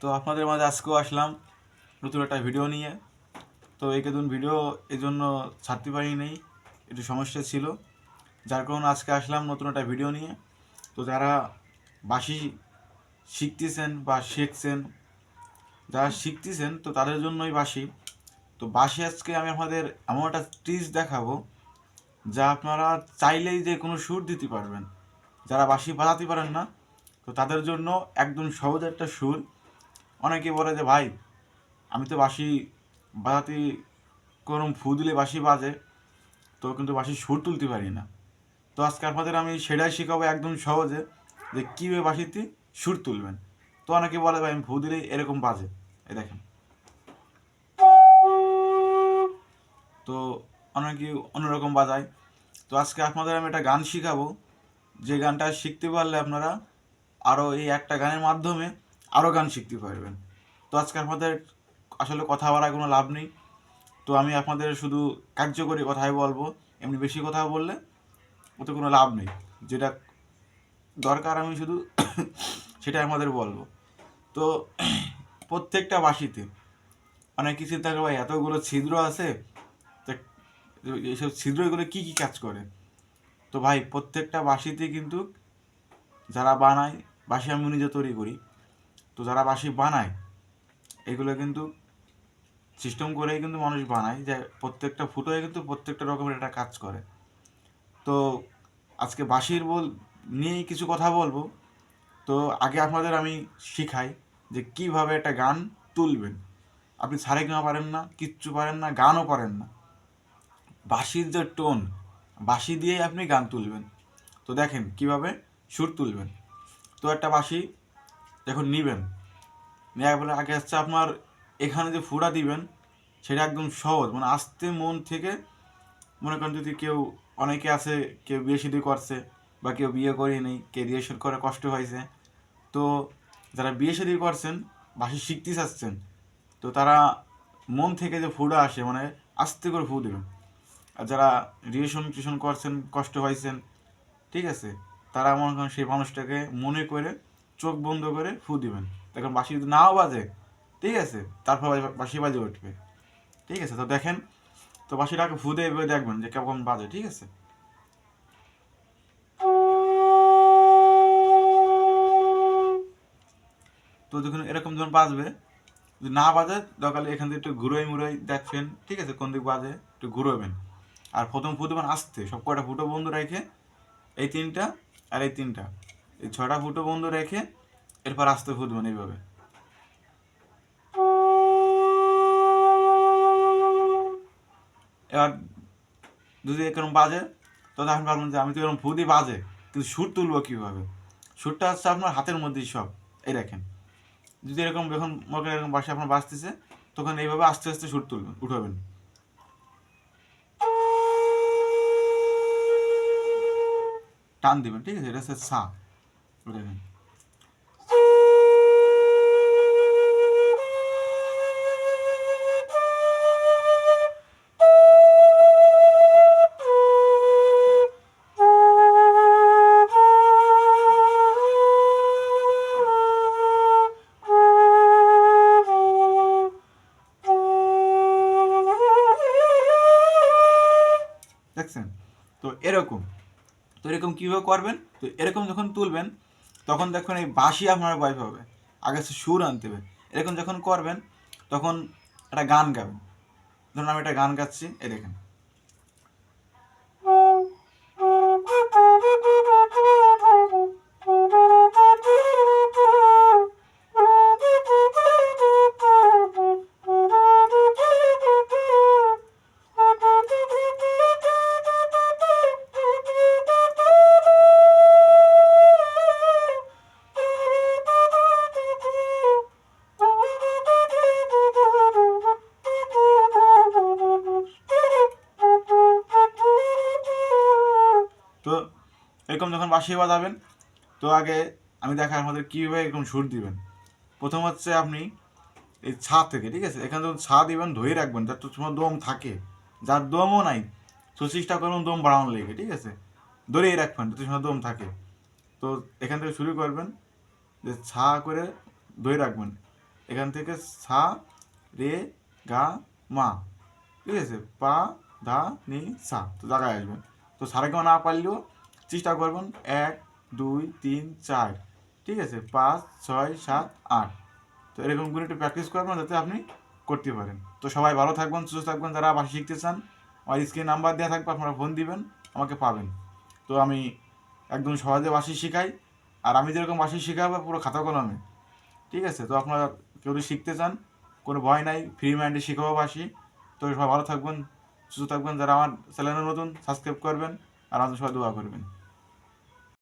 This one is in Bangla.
তো আপনাদের মাঝে আজকেও আসলাম নতুন একটা ভিডিও নিয়ে। তো এই কেদিন ভিডিও এই জন্য ছাড়তে পারি নেই একটু সমস্যা ছিল। যার কারণে আজকে আসলাম নতুন একটা ভিডিও নিয়ে। তো যারা বাঁশি শিখতেছেন বা শিখছেন, যারা শিখতেছেন, তো তাদের জন্যই বাঁশি। তো বাঁশি আজকে আমি আপনাদের এমন একটা ট্রিক্স দেখাবো, যা আপনারা চাইলেই যে কোনো সুর দিতে পারবেন। যারা বাঁশি বাজাতে পারেন না, তো তাদের জন্য একদম সহজ একটা সুর। অনেকে বলে যে, ভাই, আমি তো বাঁশি বাজাতে কোনো ফু দিলে বাঁশি বাজে, তো কিন্তু বাঁশির সুর তুলতে পারি না। তো আজকে আপনাদের আমি সেটাই শেখাবো একদম সহজে যে, কীভাবে বাঁশিতে সুর তুলবেন। তো অনেকে বলে, ভাই, আমি ফু দিলেই এরকম বাজে। এ দেখেন। তো অনেকে অন্যরকম বাজায়। তো আজকে আপনাদের আমি একটা গান শিখাবো। যে গানটা শিখতে পারলে আপনারা আরও এই একটা গানের মাধ্যমে আরও গান শিখতে পারবেন। তো আজকে আপনাদের আসলে কথা বলার কোনো লাভ নেই। তো আমি আপনাদের শুধু কার্যকরী কথাই বলব। এমনি বেশি কথা বললে ওতে কোনো লাভ নেই। যেটা দরকার আমি শুধু সেটাই আমাদের বলব। তো প্রত্যেকটা বাসিতে অনেক কিছু থাকে ভাই, এতগুলো ছিদ্র আছে? এইসব ছিদ্রগুলো কী কী কাজ করে? তো ভাই, প্রত্যেকটা বাঁশিতে কিন্তু যারা বানায়, বাঁশি আমি নিজে তৈরি করি। তো যারা বাঁশি বানায়, এগুলো কিন্তু সিস্টেম করেই কিন্তু মানুষ বানায় যে প্রত্যেকটা ফুটোয় কিন্তু প্রত্যেকটা রকমের একটা কাজ করে। তো আজকে বাঁশির বল নিয়েই কিছু কথা বলব। তো আগে আপনাদের আমি শিখাই যে কীভাবে একটা গান তুলবেন। আপনি সারে গান পারেন না, কিচ্ছু পারেন না, গানও পারেন না। বাঁশির যে টোন, বাঁশি দিয়েই আপনি গান তুলবেন। তো দেখেন কীভাবে সুর তুলবেন। তো একটা বাঁশি যখন নিবেন। নেওয়ার আগে হচ্ছে আপনার এখানে যে ফুটা দিবেন, সেটা একদম সহজ। মানে আস্তে মন থেকে মনে করেন যদি কেউ অনেকে আছে, কেউ বিয়ে শাদী করছে বা কেউ বিয়ে করে নেই কে বিয়ে শাদী করে কষ্ট হয়েছে, তো যারা বিয়ে শাদী করছেন, বাসি শিখতে চাচ্ছেন, তো তারা মন থেকে যে ফুটা আসে মানে আস্তে করে ফু দেবেন। আর যারা রিয়েশন টিউশন করছেন, কষ্ট হয়েছেন, ঠিক আছে, তারা মনে করেন সেই মানুষটাকে মনে করে চোখ বন্ধ করে ফু দিবেন। তখন বাঁশি যদি নাও বাজে, ঠিক আছে, তারপর বাঁশি বাজে উঠবে। ঠিক আছে, তো দেখেন, তো বাঁশিটাকে ফু দিয়ে দেখবেন যে কেমন বাজে, ঠিক আছে? তো যখন এরকম যখন বাজবে, যদি না বাজে দরকারে এখান থেকে একটু ঘুরোই মুড়োই দেখবেন, ঠিক আছে, কোন দিক বাজে, একটু ঘুরোবেন। আর প্রথম ফু দেবেন আসতে, সব কয়টা ফুটো বন্ধ রেখে এই তিনটা আর এই তিনটা। ছটা ফুটো বন্ধ রেখে এরপর আস্তে ফু দেবেন এইভাবে। এবার যদি এরকম বাজে, তো তখন ভাববেন যে আমি তো এরকম ফু দিয়ে বাজে, কিন্তু সুর তুলবো কীভাবে? সুরটা হচ্ছে আপনার হাতের মধ্যেই সব, এই দেখেন। যদি এরকম যখন মনে এরকম বাসে আপনার বাজতেছে, তখন এইভাবে আস্তে আস্তে সুর তুলবেন, উঠাবেন। টান দিবেন, ঠিক আছে? এটা হচ্ছে সা। দেখেন দেখছেন তো এরকম তো এরকম কীভাবে করবেন তো এরকম যখন তুলবেন তখন দেখুন এই বাঁশি আপনার বাইপ হবে। আগে সুর আনতে হবে। এরকম যখন করবেন, তখন একটা গান গাবেন। ধরুন আমি একটা গান গাচ্ছি এ দেখেন। তো এরকম যখন বাঁশি বাজাবেন, তো আগে আমি দেখাই আমাদের কীভাবে এরকম সুর দিবেন। প্রথম হচ্ছে আপনি এই ছা থেকে, ঠিক আছে? এখানে যখন ছা দিবেন ধরে রাখবেন যার তো তোমার দম থাকে। যার দমও নাই তো চেষ্টা করবেন দম বাড়ানোর লেগে, ঠিক আছে? ধরেই রাখবেন, যাতে তোমার দম থাকে। তো এখান থেকে শুরু করবেন, যে ছা করে ধরে রাখবেন। এখান থেকে সা রে, গা, মা, ঠিক আছে? পা, ধা, নি সা তো জায়গায় আসবেন। তো সারেগামা না পারলেও চেষ্টা করবেন। এক, দুই, তিন, চার। ঠিক আছে? পাঁচ, ছয়, সাত, আট। তো এরকম করে একটু প্র্যাকটিস করবেন যাতে আপনি করতে পারেন। তো সবাই ভালো থাকবেন, সুস্থ থাকবেন। যারা বাসি শিখতে চান, আমার স্ক্রিন নাম্বার দেওয়া থাকবে, আপনারা ফোন দিবেন, আমাকে পাবেন। তো আমি একদম সহজে বাসি শেখাই। আর আমি যেরকম বাসি শেখাবো, পুরো খাতা কলমে। ঠিক আছে? তো আপনারা কেউ যদি শিখতে চান, কোনো ভয় নাই ফ্রি মাইন্ডে শেখাবো বাসি তো সবাই ভালো থাকবেন। সুস্থ থাকবেন যারা আমার চ্যানেলে নতুন সাবস্ক্রাইব করবেন আর আমাদের সবাই দোয়া করবেন।